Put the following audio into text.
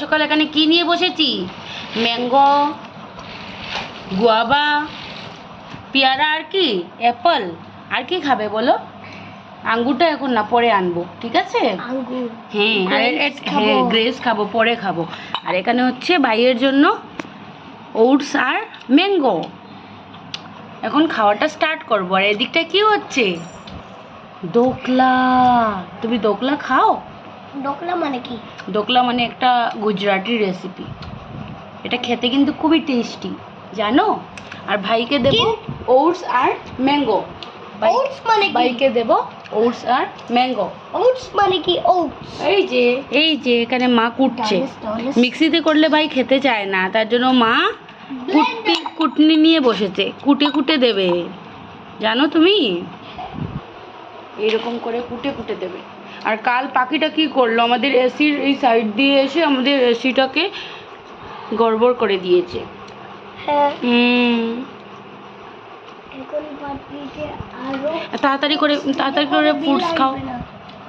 সকাল এখানে কি নিয়ে বসেছি? ম্যাঙ্গো গুয়াবা পেয়ারা আর কি অ্যাপল। আর কি খাবে বলো? আঙ্গুরটা এখন না পরে আনব ঠিক আছে? হ্যাঁ আর এ- খাব। হ্যাঁ গ্রেপস খাব পরে খাব। আর এখানে হচ্ছে ভাইয়ের জন্য ওটস আর ম্যাঙ্গো। এখন খাওয়াটা স্টার্ট করব। আর এদিকটা কি হচ্ছে? দোকলা। তুমি দোকলা খাও? ডোকলা মানে কি? দোকলা মানে একটা গুজরাটি রেসিপি এটা খেতে কিন্তু খুবই টেস্টি জানো? আর ভাইকে দেব ওটস আর ম্যাঙ্গো ওটস মানে ভাইকে দেব ওটস আর ম্যাঙ্গো ওটস মানে কি? ওটস এই যে এই যে এখানে মা কুটছে। মিক্সিতে করলে ভাই খেতে চায় না তার জন্য মা কুটনি কুটনি নিয়ে বসেছে। কুটে কুটে দেবে। জানো তুমি? এরকম করে কুটে কুটে দেবে। আর কাল পাখিটা কি করল? আমাদের এসির এই সাইড দিয়ে এসে আমাদের এসিটাকে গড়বড় করে দিয়েছে। হ্যাঁ। তাড়াতাড়ি করে তাড়াতাড়ি করে ফুডস খাও।